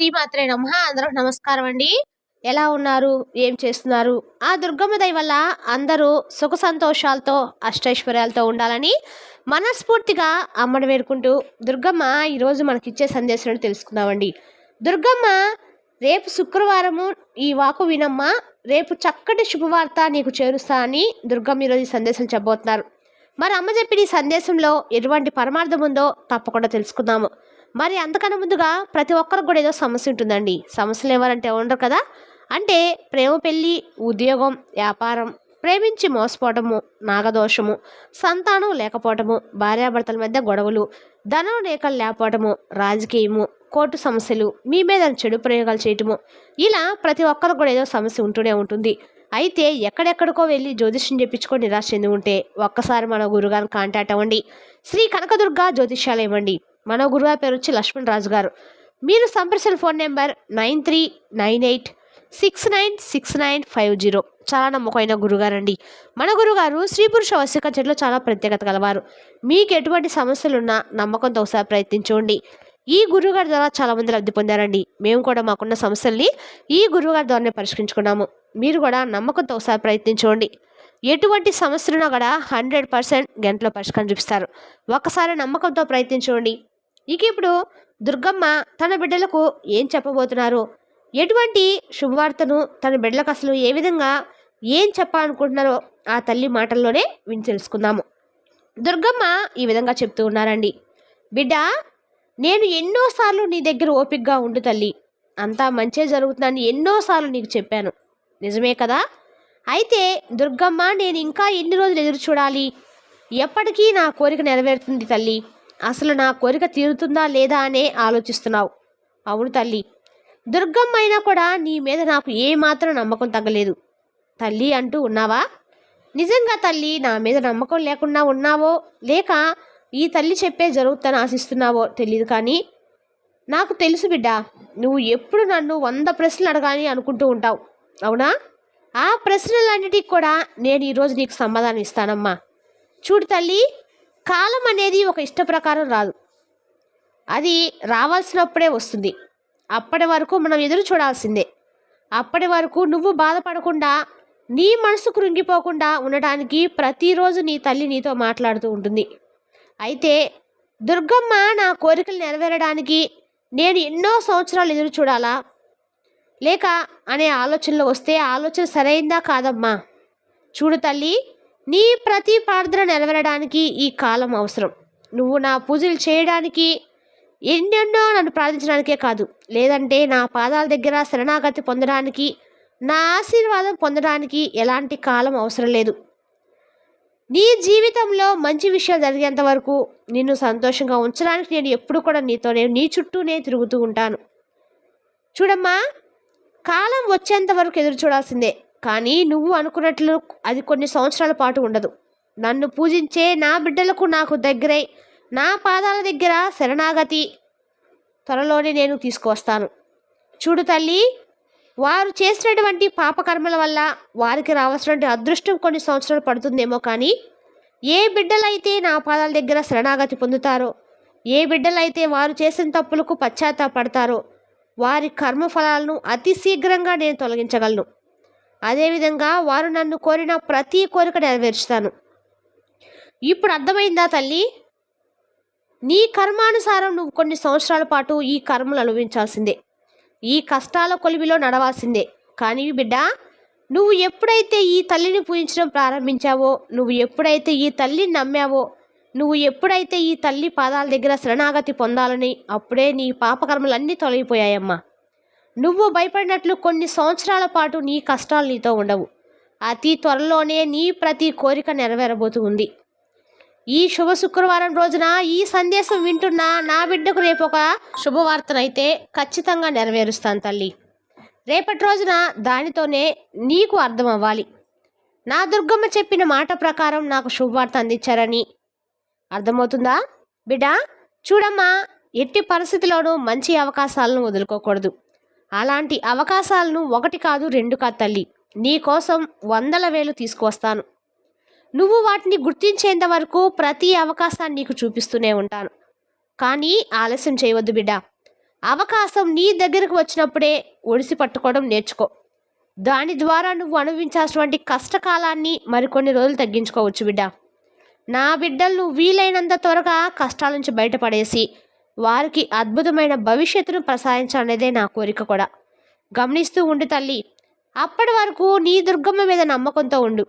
శ్రీమాత్రే నమ. అందరూ నమస్కారం అండి. ఎలా ఉన్నారు? ఏం చేస్తున్నారు? ఆ దుర్గమ్మ దయ వల్ల అందరూ సుఖ సంతోషాలతో అష్టైశ్వర్యాలతో ఉండాలని మనస్ఫూర్తిగా అమ్మని వేడుకుంటూ దుర్గమ్మ ఈరోజు మనకి ఇచ్చే తెలుసుకుందామండి. దుర్గమ్మ రేపు శుక్రవారము ఈ వాకు వినమ్మ. రేపు చక్కటి శుభవార్త నీకు చేరుస్తా అని దుర్గమ్మ ఈరోజు ఈ సందేశం చెప్పబోతున్నారు. మరి అమ్మ చెప్పిన ఈ సందేశంలో ఎటువంటి పరమార్థం ఉందో తప్పకుండా తెలుసుకుందాము. మరి అంతకన్నా ముందుగా ప్రతి ఒక్కరికి కూడా ఏదో సమస్య ఉంటుందండి. సమస్యలు ఎవరంటే ఉండరు కదా? అంటే ప్రేమ పెళ్ళి ఉద్యోగం వ్యాపారం ప్రేమించి మోసపోవటము నాగదోషము సంతానం లేకపోవటము భార్యాభర్తల మధ్య గొడవలు ధనం రేఖలు లేకపోవటము రాజకీయము కోర్టు సమస్యలు మీ మీద చెడు ప్రయోగాలు చేయటము ఇలా ప్రతి ఒక్కరికి కూడా ఏదో సమస్య ఉంటూనే ఉంటుంది. అయితే ఎక్కడెక్కడికో వెళ్ళి జ్యోతిష్యం చెప్పించుకొని నిరాశ చెంది ఉంటే ఒక్కసారి మన గురుగారిని కాంటాక్ట్ అవ్వండి. శ్రీ కనకదుర్గ జ్యోతిష్యాలయం ఇవ్వండి మన గురువారి పేరు వచ్చి లక్ష్మణ్ రాజు గారు. మీరు సంప్రదించిన phone number nine three nine eight six nine six nine five zero. చాలా నమ్మకమైన గురుగారండి మన గురుగారు స్త్రీ పురుష వశిక చెట్లు చాలా ప్రత్యేకత కలవారు. మీకు ఎటువంటి సమస్యలున్నా నమ్మకంతో ఒకసారి ప్రయత్నించండి. ఈ గురువుగారి ద్వారా చాలామంది లబ్ధి పొందారండి. మేము కూడా మాకున్న సమస్యల్ని ఈ గురువుగారి ద్వారానే పరిష్కరించుకున్నాము. మీరు కూడా నమ్మకంతో ఒకసారి ప్రయత్నించండి. ఎటువంటి సమస్యలున్నా కూడా హండ్రెడ్ పర్సెంట్ గంటలో పరిష్కారం చూపిస్తారు. ఒక్కసారి నమ్మకంతో ప్రయత్నించండి. ఇక ఇప్పుడు దుర్గమ్మ తన బిడ్డలకు ఏం చెప్పబోతున్నారు? ఎటువంటి శుభవార్తను తన బిడ్డలకు అసలు ఏ విధంగా ఏం చెప్పాలనుకుంటున్నారో ఆ తల్లి మాటల్లోనే విని తెలుసుకుందాము. దుర్గమ్మ ఈ విధంగా చెప్తూ ఉన్నారండి. బిడ్డ నేను ఎన్నోసార్లు నీ దగ్గర ఓపికగా ఉండు తల్లి. అంతా మంచే జరుగుతుందని ఎన్నోసార్లు నీకు చెప్పాను. నిజమే కదా? అయితే దుర్గమ్మ నేను ఇంకా ఎన్ని రోజులు ఎదురు చూడాలి? ఎప్పటికీ నా కోరిక నెరవేరుతుంది తల్లి. అసలు నా కోరిక తీరుతుందా లేదా అనే ఆలోచిస్తున్నావు. అవును తల్లి. దుర్గమ్మ అయినా కూడా నీ మీద నాకు ఏమాత్రం నమ్మకం తగ్గలేదు. తల్లి అంటూ ఉన్నావా? నిజంగా తల్లి నా మీద నమ్మకం లేకుండా ఉన్నావో లేక ఈ తల్లి చెప్పే జరుగుతాను ఆశిస్తున్నావో తెలియదు కానీ నాకు తెలుసు బిడ్డ నువ్వు ఎప్పుడు నన్ను వంద ప్రశ్నలు అడగాలి అనుకుంటూ ఉంటావు. అవునా? ఆ ప్రశ్నలన్నిటికి కూడా నేను ఈరోజు నీకు సమాధానం ఇస్తానమ్మా. చూడు తల్లి కాలం అనేది ఒక ఇష్ట ప్రకారం రాదు. అది రావాల్సినప్పుడే వస్తుంది. అప్పటి వరకు మనం ఎదురు చూడాల్సిందే. అప్పటి వరకు నువ్వు బాధపడకుండా నీ మనసు కృంగిపోకుండా ఉండటానికి ప్రతిరోజు నీ తల్లి నీతో మాట్లాడుతూ ఉంటుంది. అయితే దుర్గమ్మ నా కోరికలు నెరవేరడానికి నేను ఎన్నో సంవత్సరాలు ఎదురు చూడాలా? లేక అనే ఆలోచనలో వస్తే ఆలోచన సరైందా కాదమ్మా? చూడు తల్లి నీ ప్రతి ప్రార్థన నెరవేరడానికి ఈ కాలం అవసరం. నువ్వు నా పూజలు చేయడానికి ఎన్నెన్నో నన్ను ప్రార్థించడానికే కాదు. లేదంటే నా పాదాల దగ్గర శరణాగతి పొందడానికి నా ఆశీర్వాదం పొందడానికి ఎలాంటి కాలం అవసరం లేదు. నీ జీవితంలో మంచి విషయాలు జరిగేంత వరకు నిన్ను సంతోషంగా ఉంచడానికి నేను ఎప్పుడు కూడా నీతోనే నీ చుట్టూనే తిరుగుతూ ఉంటాను. చూడమ్మా కాలం వచ్చేంత వరకు ఎదురు చూడాల్సిందే. కానీ నువ్వు అనుకున్నట్లు అది కొన్ని సంవత్సరాల పాటు ఉండదు. నన్ను పూజించే నా బిడ్డలకు నాకు దగ్గరై నా పాదాల దగ్గర శరణాగతి త్వరలోనే నేను తీసుకువస్తాను. చూడు తల్లి వారు చేసినటువంటి పాపకర్మల వల్ల వారికి రావాల్సినటువంటి అదృష్టం కొన్ని సంవత్సరాలు పడుతుందేమో కానీ ఏ బిడ్డలైతే నా పాదాల దగ్గర శరణాగతి పొందుతారో ఏ బిడ్డలైతే వారు చేసిన తప్పులకు పశ్చాత్తాపడతారో వారి కర్మఫలాలను అతి శీఘ్రంగా నేను తొలగించగలను. అదేవిధంగా వారు నన్ను కోరిన ప్రతి కోరిక నెరవేర్చుతాను. ఇప్పుడు అర్థమైందా తల్లి? నీ కర్మానుసారం నువ్వు కొన్ని సంవత్సరాల పాటు ఈ కర్మలు అనుభవించాల్సిందే. ఈ కష్టాల కొలివిలో నడవాల్సిందే. కానీ బిడ్డ నువ్వు ఎప్పుడైతే ఈ తల్లిని పూజించడం ప్రారంభించావో నువ్వు ఎప్పుడైతే ఈ తల్లిని నమ్మావో నువ్వు ఎప్పుడైతే ఈ తల్లి పాదాల దగ్గర శరణాగతి పొందాలని అప్పుడే నీ పాపకర్మలన్నీ తొలగిపోయాయమ్మా. నువ్వు భయపడినట్లు కొన్ని సంవత్సరాల పాటు నీ కష్టాలు నీతో ఉండవు. అతి త్వరలోనే నీ ప్రతి కోరిక నెరవేరబోతుంది ఈ శుభ శుక్రవారం రోజున ఈ సందేశం వింటున్న నా బిడ్డకు రేపు ఒక శుభవార్తనైతే ఖచ్చితంగా నెరవేరుస్తాను తల్లి. రేపటి రోజున దానితోనే నీకు అర్థం అవ్వాలి నా దుర్గమ్మ చెప్పిన మాట ప్రకారం నాకు శుభవార్త అందించారని. అర్థమవుతుందా? బిడ్డ చూడమ్మా ఎట్టి పరిస్థితిలోనూ మంచి అవకాశాలను వదులుకోకూడదు. అలాంటి అవకాశాలను ఒకటి కాదు రెండు కాదు తల్లి. నీకోసం వందల వేలు తీసుకువస్తాను. నువ్వు వాటిని గుర్తించేంత వరకు ప్రతి అవకాశాన్ని నీకు చూపిస్తూనే ఉంటాను. కానీ ఆలస్యం చేయవద్దు బిడ్డ. అవకాశం నీ దగ్గరకు వచ్చినప్పుడే ఒడిసి పట్టుకోవడం నేర్చుకో. దాని ద్వారా నువ్వు అనుభవించాల్సినటువంటి కష్టకాలాన్ని మరికొన్ని రోజులు తగ్గించుకోవచ్చు బిడ్డ. నా బిడ్డలు వీలైనంత త్వరగా కష్టాల నుంచి బయటపడేసి వారికి అద్భుతమైన భవిష్యత్తును ప్రసాదించాలనేదే నా కోరిక కూడా. గమనిస్తూ ఉండు తల్లి అప్పటి వరకు నీ దుర్గమ్మ మీద నమ్మకంతో ఉండు.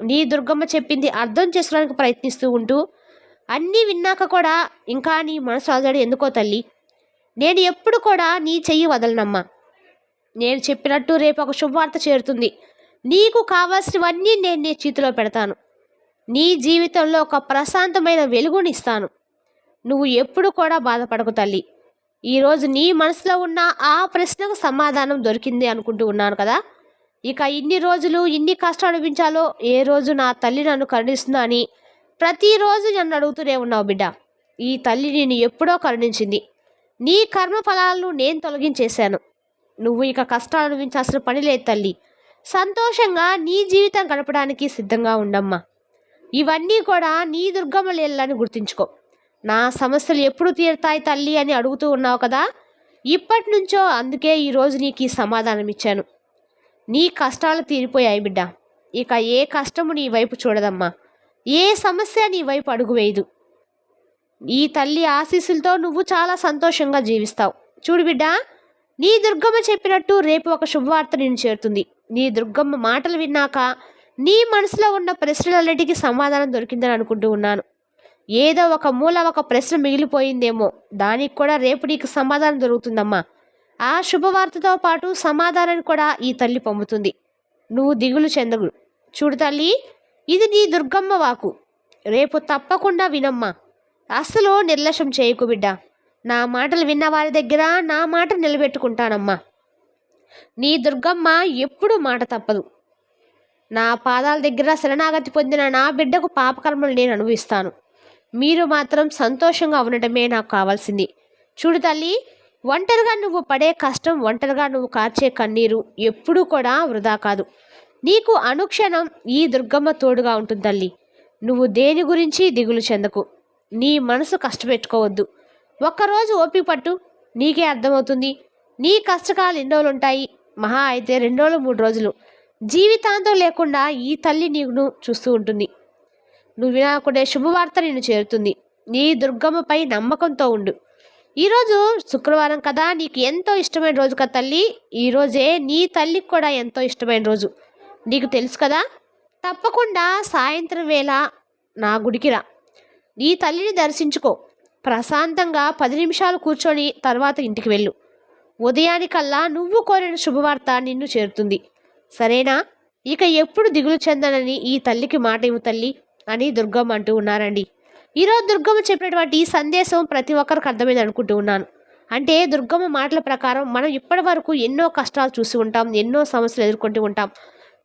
నీ దుర్గమ్మ చెప్పింది అర్థం చేసుకోవడానికి ప్రయత్నిస్తూ ఉంటూ అన్నీ విన్నాక కూడా ఇంకా నీ మనసు అలజడి ఎందుకో తల్లి? నేను ఎప్పుడు కూడా నీ చెయ్యి వదలనమ్మా. నేను చెప్పినట్టు రేపు ఒక శుభవార్త చేరుతుంది. నీకు కావాల్సినవన్నీ నేను నీ చేతిలో పెడతాను. నీ జీవితంలో ఒక ప్రశాంతమైన వెలుగునిస్తాను. నువ్వు ఎప్పుడు కూడా బాధపడకు తల్లి. ఈరోజు నీ మనసులో ఉన్న ఆ ప్రశ్నకు సమాధానం దొరికింది అనుకుంటూ ఉన్నాను కదా. ఇక ఇన్ని రోజులు ఇన్ని కష్టాలు అనిపించాలో ఏ రోజు నా తల్లి నన్ను కరుణిస్తుందా అని ప్రతిరోజు నన్ను అడుగుతూనే ఉన్నావు బిడ్డ. ఈ తల్లి నేను ఎప్పుడో కరుణించింది. నీ కర్మ ఫలాలను నేను తొలగించేశాను. నువ్వు ఇక కష్టాలు అనుభవించాల్సిన పని లేదు తల్లి. సంతోషంగా నీ జీవితం గడపడానికి సిద్ధంగా ఉండమ్మా. ఇవన్నీ కూడా నీ దుర్గమ్మ లేళ్ళని గుర్తుంచుకో. నా సమస్యలు ఎప్పుడు తీరుతాయి తల్లి అని అడుగుతూ ఉన్నావు కదా? ఇప్పటి నుంచో అందుకే ఈరోజు నీకు ఈ సమాధానం ఇచ్చాను. నీ కష్టాలు తీరిపోయాయి బిడ్డ. ఇక ఏ కష్టము నీ వైపు చూడదమ్మా. ఏ సమస్య నీ వైపు అడుగు వేయదు. ఈ తల్లి ఆశీస్సులతో నువ్వు చాలా సంతోషంగా జీవిస్తావు. చూడు బిడ్డ నీ దుర్గమ్మ చెప్పినట్టు రేపు ఒక శుభవార్త నేను చేరుతుంది. నీ దుర్గమ్మ మాటలు విన్నాక నీ మనసులో ఉన్న ప్రశ్నలన్నిటికీ సమాధానం దొరికిందని అనుకుంటూ ఉన్నాను. ఏదో ఒక మూల ఒక ప్రశ్న మిగిలిపోయిందేమో. దానికి కూడా రేపు నీకు సమాధానం దొరుకుతుందమ్మా. ఆ శుభవార్తతో పాటు సమాధానాన్ని కూడా ఈ తల్లి పంపుతుంది నువ్వు దిగులు చెందగు చూడు తల్లి ఇది నీ దుర్గమ్మ వాకు. రేపు తప్పకుండా వినమ్మా. అస్సలు నిర్లక్ష్యం చేయకు బిడ్డ. నా మాటలు విన్న వారి దగ్గర నా మాట నిలబెట్టుకుంటానమ్మా. నీ దుర్గమ్మ ఎప్పుడూ మాట తప్పదు. నా పాదాల దగ్గర శరణాగతి పొందిన నా బిడ్డకు పాపకర్మలు నేను అనుభవిస్తాను. మీరు మాత్రం సంతోషంగా ఉండటమే నాకు కావాల్సింది. చూడు తల్లి ఒంటరిగా నువ్వు పడే కష్టం ఒంటరిగా నువ్వు కార్చే కన్నీరు ఎప్పుడూ కూడా వృధా కాదు. నీకు అనుక్షణం ఈ దుర్గమ్మ తోడుగా ఉంటుంది తల్లి. నువ్వు దేని గురించి దిగులు చెందకు? నీ మనసు కష్టపెట్టుకోవద్దు. ఒక్కరోజు ఓపిక పట్టు. నీకే అర్థమవుతుంది. నీ కష్టకాలు ఎన్ని రోజులు ఉంటాయి. మహా అయితే రెండు రోజులు మూడు రోజులు. జీవితాంతం లేకుండా ఈ తల్లి నీకును చూస్తూ ఉంటుంది. నువ్వు వినాకునే శుభవార్త నిన్ను చేరుతుంది. నీ దుర్గమ్మపై నమ్మకంతో ఉండు. ఈరోజు శుక్రవారం కదా నీకు ఎంతో ఇష్టమైన రోజు కదా తల్లి? ఈరోజే నీ తల్లికి కూడా ఎంతో ఇష్టమైన రోజు. నీకు తెలుసు కదా తప్పకుండా సాయంత్రం వేళ నా గుడికి రా. నీ తల్లిని దర్శించుకో. ప్రశాంతంగా పది నిమిషాలు కూర్చొని తర్వాత ఇంటికి వెళ్ళు. ఉదయానికల్లా నువ్వు కోరిన శుభవార్త నిన్ను చేరుతుంది. సరేనా? ఇక ఎప్పుడు దిగులు చెందనని ఈ తల్లికి మాట ఇవ్వు తల్లి. అని దుర్గమ్మ అంటూ ఉన్నారండి. ఈరోజు దుర్గమ్మ చెప్పినటువంటి ఈ సందేశం ప్రతి ఒక్కరికి అర్థమైంది అనుకుంటూ ఉన్నాను. అంటే దుర్గమ్మ మాటల ప్రకారం మనం ఇప్పటి వరకు ఎన్నో కష్టాలు చూసి ఉంటాం ఎన్నో సమస్యలు ఎదుర్కొంటూ ఉంటాం.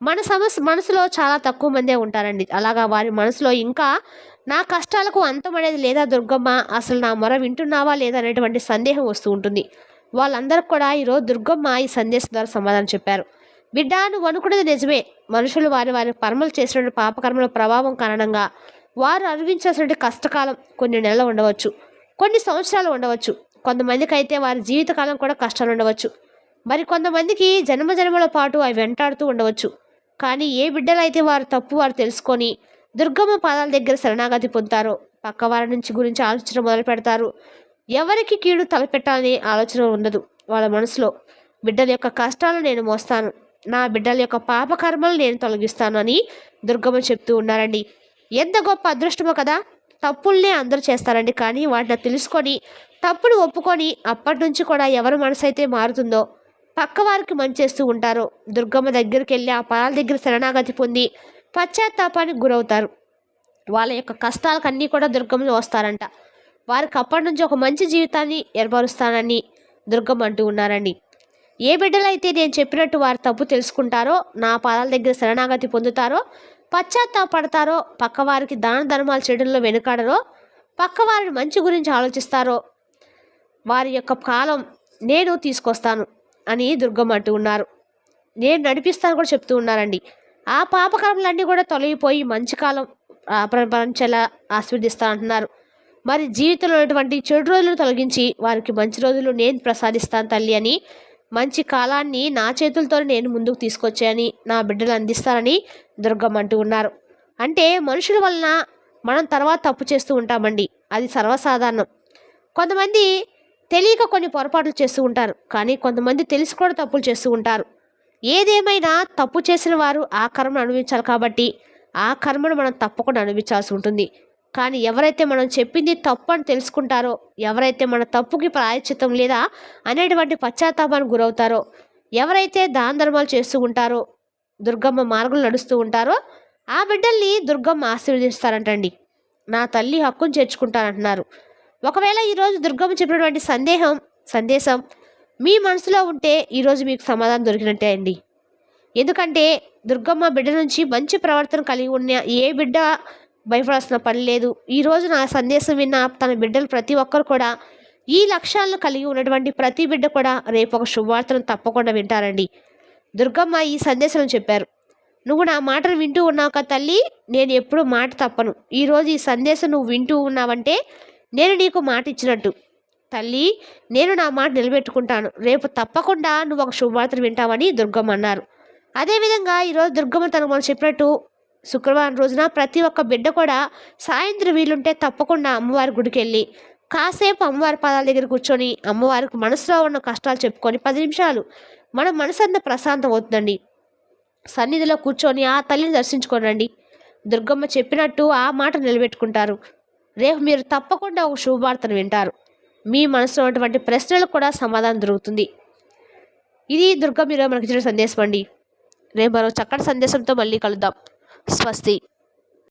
మన సమస్య మనసులో చాలా తక్కువ మందే ఉంటారండి. అలాగా వారి మనసులో ఇంకా నా కష్టాలకు అంతం అనేది లేదా దుర్గమ్మ? అసలు నా మొర వింటున్నావా లేదా అనేటువంటి సందేహం వస్తూ ఉంటుంది. వాళ్ళందరికీ కూడా ఈరోజు దుర్గమ్మ ఈ సందేశం ద్వారా సమాధానం చెప్పారు. బిడ్డ నువ్వు అనుకున్నది నిజమే. మనుషులు వారి వారి కర్మలు చేసిన పాపకర్మల ప్రభావం కారణంగా వారు అనుభవించాల్సిన కష్టకాలం కొన్ని నెలలు ఉండవచ్చు కొన్ని సంవత్సరాలు ఉండవచ్చు. కొంతమందికి అయితే వారి జీవితకాలం కూడా కష్టాలు ఉండవచ్చు. మరి కొంతమందికి జన్మ జన్మల పాటు అవి వెంటాడుతూ ఉండవచ్చు. కానీ ఏ బిడ్డలైతే వారు తప్పు వారు తెలుసుకొని దుర్గమ్మ పాదాల దగ్గర శరణాగతి పొందుతారో పక్క వారి నుంచి గురించి ఆలోచన మొదలు పెడతారు. ఎవరికి కీడు తలపెట్టాలనే ఆలోచన ఉండదు. వాళ్ళ మనసులో బిడ్డల యొక్క కష్టాలను నేను మోస్తాను. నా బిడ్డల యొక్క పాపకర్మలు నేను తొలగిస్తాను అని దుర్గమ్మ చెప్తూ ఉన్నారండి. ఎంత గొప్ప అదృష్టమో కదా తప్పుల్నే అందరూ చేస్తారండి. కానీ వాటిని తెలుసుకొని తప్పును ఒప్పుకొని అప్పటి నుంచి కూడా ఎవరి మనసు అయితే మారుతుందో పక్కవారికి మంచి చేస్తూ ఉంటారో. దుర్గమ్మ దగ్గరికి వెళ్ళి ఆ పాల దగ్గర శరణాగతి పొంది పశ్చాత్తాపానికి గురవుతారు. వాళ్ళ యొక్క కష్టాలకు అన్నీ కూడా దుర్గమ్మ వస్తారంట. వారికి అప్పటి నుంచి ఒక మంచి జీవితాన్ని ఏర్పరుస్తానని దుర్గమ్మ అంటూ ఉన్నారండి. ఏ బిడ్డలైతే నేను చెప్పినట్టు వారు తప్పు తెలుసుకుంటారో నా పాదాల దగ్గర శరణాగతి పొందుతారో పశ్చాత్తాపడతారో పక్కవారికి దాన ధర్మాలు చేయడంలో వెనుకాడరో పక్కవారిని మంచి గురించి ఆలోచిస్తారో వారి యొక్క కాలం నేను తీసుకొస్తాను అని దుర్గమ్మ అంటూ ఉన్నారు. నేను నడిపిస్తాను కూడా చెప్తూ ఉన్నారండి. ఆ పాపకర్మలన్నీ కూడా తొలగిపోయి మంచి కాలం ప్రపంచలా ఆస్వాదిస్తా అంటున్నారు మరి జీవితంలో ఉన్నటువంటి చెడు రోజులు తొలగించి వారికి మంచి రోజులు నేను ప్రసాదిస్తాను తల్లి అని మంచి కాలాన్ని నా చేతులతో నేను ముందుకు తీసుకొచ్చాయని నా బిడ్డలు అందిస్తానని దుర్గమ్మ అంటూ ఉన్నారు. అంటే మనుషుల వలన మనం తర్వాత తప్పు చేస్తూ ఉంటామండి. అది సర్వసాధారణం. కొంతమంది తెలియక కొన్ని పొరపాట్లు చేస్తూ ఉంటారు. కానీ కొంతమంది తెలిసి కూడా తప్పులు చేస్తూ ఉంటారు. ఏదేమైనా తప్పు చేసిన వారు ఆ కర్మను అనుభవించాలి కాబట్టి ఆ కర్మను మనం తప్పకుండా అనుభవించాల్సి ఉంటుంది. కానీ ఎవరైతే మనం చెప్పింది తప్పు అని తెలుసుకుంటారో ఎవరైతే మన తప్పుకి ప్రాయచితం లేదా అనేటువంటి పశ్చాత్తాపానికి గురవుతారో ఎవరైతే దాన ధర్మాలు చేస్తూ ఉంటారో దుర్గమ్మ మార్గం నడుస్తూ ఉంటారో ఆ బిడ్డల్ని దుర్గమ్మ ఆశీర్వదిస్తారంటండి. నా తల్లి హక్కును చేర్చుకుంటానంటున్నారు. ఒకవేళ ఈరోజు దుర్గమ్మ చెప్పినటువంటి సందేహం సందేశం మీ మనసులో ఉంటే ఈరోజు మీకు సమాధానం దొరికినట్టే అండి. ఎందుకంటే దుర్గమ్మ బిడ్డ నుంచి మంచి ప్రవర్తన కలిగి ఉన్న ఏ బిడ్డ భయపడాల్సిన పని లేదు ఈరోజు నా సందేశం విన్న తన బిడ్డలు ప్రతి ఒక్కరు కూడా ఈ లక్ష్యాలను కలిగి ఉన్నటువంటి ప్రతి బిడ్డ కూడా రేపు ఒక శుభవార్తను తప్పకుండా వింటారండి. దుర్గమ్మ ఈ సందేశం చెప్పారు. నువ్వు నా మాటను వింటూ ఉన్నావు కదా తల్లి నేను ఎప్పుడు మాట తప్పను. ఈరోజు ఈ సందేశం నువ్వు వింటూ ఉన్నావంటే నేను నీకు మాట ఇచ్చినట్టు. తల్లి నేను నా మాట నిలబెట్టుకుంటాను. రేపు తప్పకుండా నువ్వు ఒక శుభవార్తను వింటావని దుర్గమ్మ అన్నారు. అదేవిధంగా ఈరోజు దుర్గమ్మ తను మనం చెప్పినట్టు శుక్రవారం రోజున ప్రతి ఒక్క బిడ్డ కూడా సాయంత్రం వీలుంటే తప్పకుండా అమ్మవారి గుడికి వెళ్ళి కాసేపు అమ్మవారి పాదాల దగ్గర కూర్చొని అమ్మవారికి మనసులో ఉన్న కష్టాలు చెప్పుకొని పది నిమిషాలు మన మనసు అంతా ప్రశాంతం అవుతుందండి. సన్నిధిలో కూర్చొని ఆ తల్లిని దర్శించుకోనండి దుర్గమ్మ చెప్పినట్టు ఆ మాట నిలబెట్టుకుంటారు. రేపు మీరు తప్పకుండా ఒక శుభవార్తను వింటారు. మీ మనసులో ఉన్నటువంటి ప్రశ్నలకు కూడా సమాధానం దొరుకుతుంది. ఇది దుర్గమ్మ ఈరోజు మనకి ఇచ్చిన సందేశం అండి రేపు మరో చక్కటి సందేశంతో మళ్ళీ కలుద్దాం. స్వస్తి